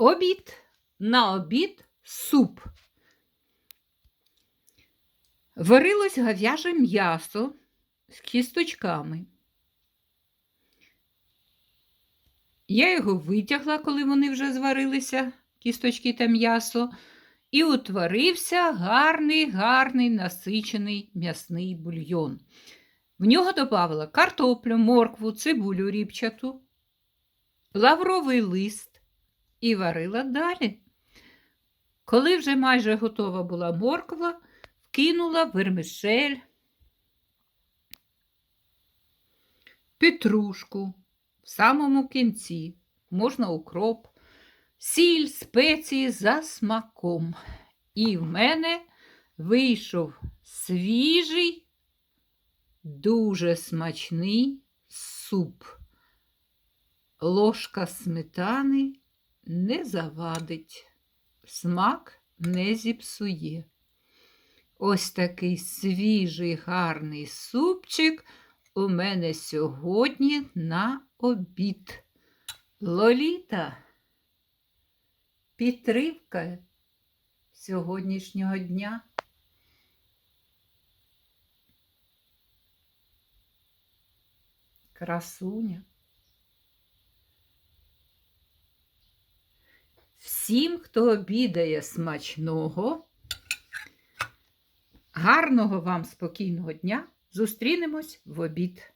Обід. На обід суп. Варилось говяже м'ясо з кісточками. Я його витягла, коли вони вже зварилися, кісточки та м'ясо, і утворився гарний, гарний насичений м'ясний бульйон. В нього додавала картоплю, моркву, цибулю ріпчату, лавровий лист і варила далі. Коли вже майже готова була морква, вкинула вермишель, петрушку в самому кінці, можна укроп, сіль, спеції за смаком. І в мене вийшов свіжий, дуже смачний суп. Ложка сметани не завадить, смак не зіпсує. Ось такий свіжий гарний супчик у мене сьогодні на обід. Лоліта, підтримка сьогоднішнього дня. Красуня. Всім, хто обідає смачного, гарного вам спокійного дня. Зустрінемось в обід.